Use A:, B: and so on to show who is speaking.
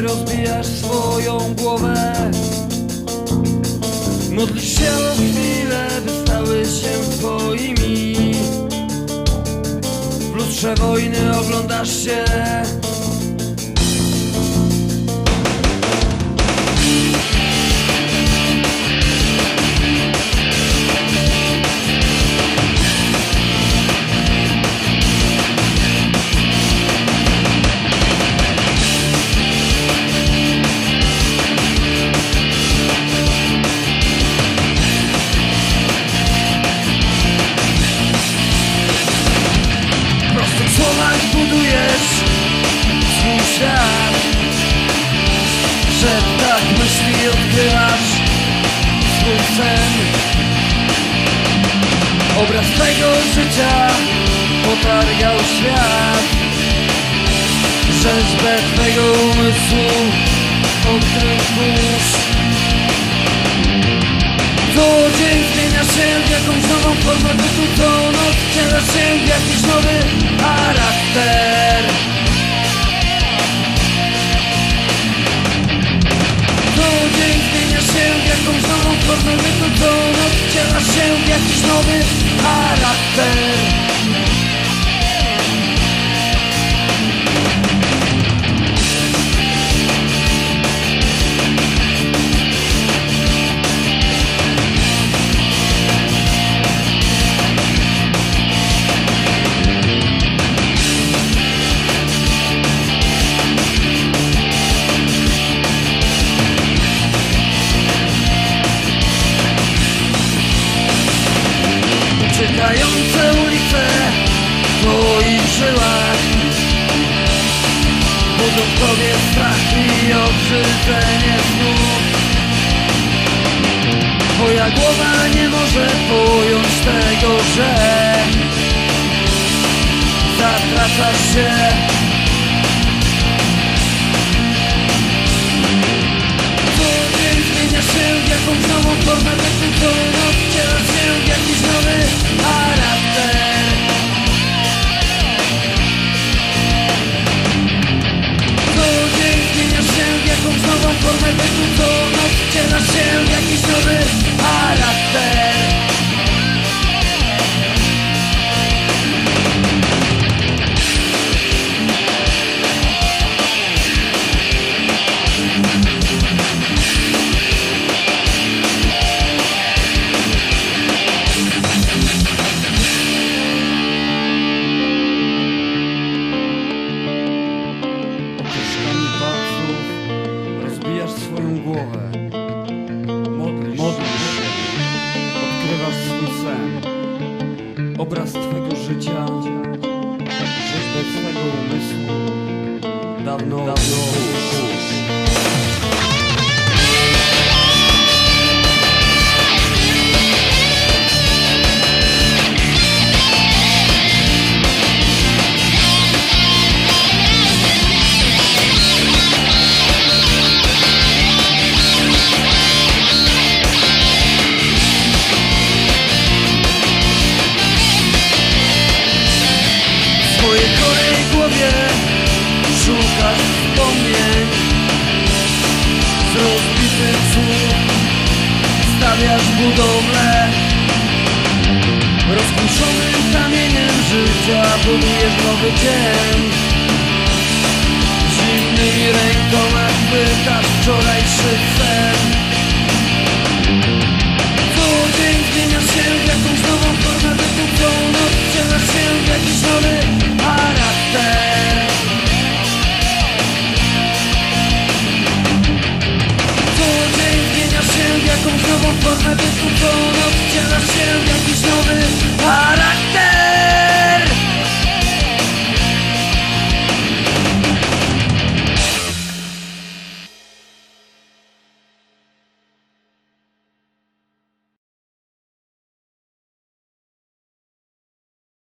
A: rozbijasz swoją głowę. Modlisz się o chwilę, by stały się twoimi. W lustrze wojny oglądasz się myśli odkrywasz swój sen. Obraz tego życia potargał świat. Rzeźbę twego umysłu odkrył kurz co dzień zmienia się w jakąś nową formę bytu noc wciela się w jakiś nowy charakter jakiś nowy żyłach Budzą w tobie strach i obrzydzenie snów Twoja głowa nie może pojąć tego, że Zatracasz się Dawno, dawno stawiasz budowlę Rozkruszonym kamieniem życia budujesz nowy dzień. Zimnymi rękoma Ponownie się jakiś nowy charakter.